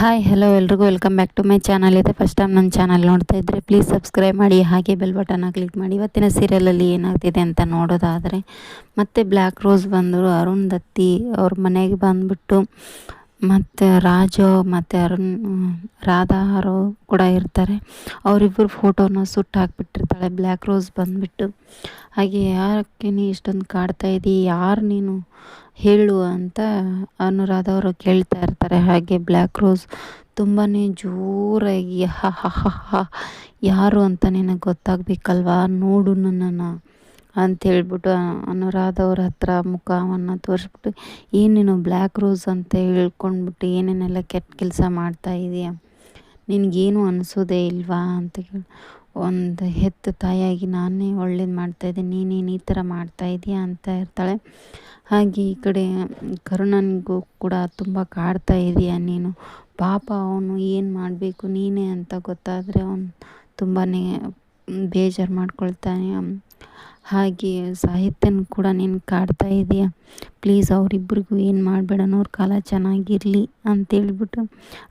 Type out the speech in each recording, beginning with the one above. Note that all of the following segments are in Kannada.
ಹಾಯ್ ಹಲೋ ಎಲ್ರಿಗೂ. Welcome back to my channel ಇದೆ ಫಸ್ಟ್ ಟೈಮ್ ನನ್ನ ಚಾನಲ್ ನೋಡ್ತಾ ಇದ್ದರೆ ಪ್ಲೀಸ್ ಸಬ್ಸ್ಕ್ರೈಬ್ ಮಾಡಿ, ಹಾಗೆ ಬೆಲ್ ಬಟನ್ನ ಕ್ಲಿಕ್ ಮಾಡಿ. ಇವತ್ತಿನ ಸೀರಿಯಲಲ್ಲಿ ಏನಾಗ್ತಿದೆ ಅಂತ ನೋಡೋದಾದರೆ ಮತ್ತೆ ಬ್ಲ್ಯಾಕ್ ರೋಸ್ ಬಂದರು, ಅರುಣ್ ದತ್ತಿ ಅವ್ರ ಮನೆಗೆ ಬಂದುಬಿಟ್ಟು ಮತ್ತು ರಾಜು ಮತ್ತು ಅರುಣ್, ರಾಧಾ ಅವರು ಕೂಡ ಇರ್ತಾರೆ. ಅವರಿಬ್ಬರು ಫೋಟೋನ ಸುಟ್ಟು ಹಾಕ್ಬಿಟ್ಟಿರ್ತಾಳೆ. ಬ್ಲ್ಯಾಕ್ ರೋಸ್ ಬಂದುಬಿಟ್ಟು. ಹಾಗೆ ಯಾಕೆ ನೀ ಇಷ್ಟೊಂದು ಕಾಡ್ತಾ ಇದ್ದೀ ಯಾರು ನೀನು? ಹೇಳು ಅಂತ ಅನುರಾಧ ಅವರು ಕೇಳ್ತಾ ಇರ್ತಾರೆ. ಹಾಗೆ ಬ್ಲ್ಯಾಕ್ ರೋಸ್ ತುಂಬಾ ಜೋರಾಗಿ ಹ ಹ ಹ ಹ ಯಾರು ಅಂತ ನಿನಗೆ ಗೊತ್ತಾಗಬೇಕಲ್ವಾ? ನೋಡು ನನ್ನನ್ನು. ಅಂತೇಳ್ಬಿಟ್ಟು ಅನುರಾಧ ಅವ್ರ ಹತ್ರ ಮುಖವನ್ನು ತೋರಿಸ್ಬಿಟ್ಟು ಏನೇನು ಬ್ಲ್ಯಾಕ್ ರೋಸ್ ಅಂತ ಹೇಳ್ಕೊಂಡ್ಬಿಟ್ಟು ಏನೇನೆಲ್ಲ ಕೆಟ್ಟ ಕೆಲಸ ಮಾಡ್ತಾ ಇದೆಯಾ? ನಿನಗೇನು ಅನಿಸೋದೇ ಇಲ್ವಾ? ಅಂತ ಕೇಳಿ. ಒಂದು ಹೆತ್ತ ತಾಯಿಯಾಗಿ ನಾನೇ ಒಳ್ಳೇದು ಮಾಡ್ತಾಯಿದ್ದೆ ನೀನೇನು ಈ ಥರ ಮಾಡ್ತಾ ಇದೀಯಾ? ಅಂತ ಇರ್ತಾಳೆ ಹಾಗೆ ಈ ಕಡೆ ಕರುಣನಿಗೂ ಕೂಡ ತುಂಬ ಕಾಡ್ತಾ ಇದೆಯಾ ನೀನು. ಪಾಪ ಅವನು ಏನು ಮಾಡಬೇಕು ನೀನೇ ಅಂತ ಗೊತ್ತಾದರೆ ಅವನು ತುಂಬಾ ಬೇಜಾರು ಮಾಡ್ಕೊಳ್ತಾನೆ. ಹಾಗೆ ಸಾಹಿತ್ಯನ ಕೂಡ ನೀನು ಕಾಡ್ತಾ ಇದೆಯಾ. ಪ್ಲೀಸ್ ಅವರಿಬ್ಬರಿಗೂ ಏನು ಮಾಡಬೇಡ ಅವ್ರ ಕಾಲ ಚೆನ್ನಾಗಿರಲಿ ಅಂತೇಳ್ಬಿಟ್ಟು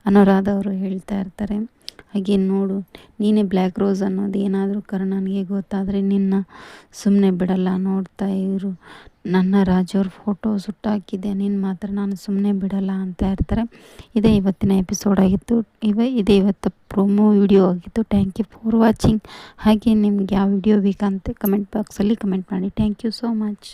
ಅನುರಾಧ ಅವರು ಹೇಳ್ತಾ ಇರ್ತಾರೆ. ಹಾಗೆ ನೋಡು, ನೀನೇ ಬ್ಲ್ಯಾಕ್ ರೋಸ್ ಅನ್ನೋದು ಏನಾದರೂ ನನಗೆ ಗೊತ್ತಾದರೆ ನಿನ್ನ ಸುಮ್ಮನೆ ಬಿಡಲ್ಲ ನೋಡ್ತಾ ಇರು. ನನ್ನ ರಾಜವ್ರ ಫೋಟೋ ಸುಟ್ಟಾಕಿದ್ದೆ ನಿನ್ನ ಮಾತ್ರ ನಾನು ಸುಮ್ಮನೆ ಬಿಡಲ್ಲ ಅಂತ ಇರ್ತಾರೆ ಇದೇ ಇವತ್ತಿನ ಎಪಿಸೋಡ್ ಆಗಿತ್ತು. ಇವ ಇದೇ ಇವತ್ತು ಪ್ರೊಮೋ ವಿಡಿಯೋ ಆಗಿತ್ತು. ಥ್ಯಾಂಕ್ ಯು ಫಾರ್ ವಾಚಿಂಗ್ ಹಾಗೆ ನಿಮ್ಗೆ ಯಾವ ವಿಡಿಯೋ ಬೇಕಂತ ಕಮೆಂಟ್ ಬಾಕ್ಸಲ್ಲಿ ಕಮೆಂಟ್ ಮಾಡಿ. Thank you so much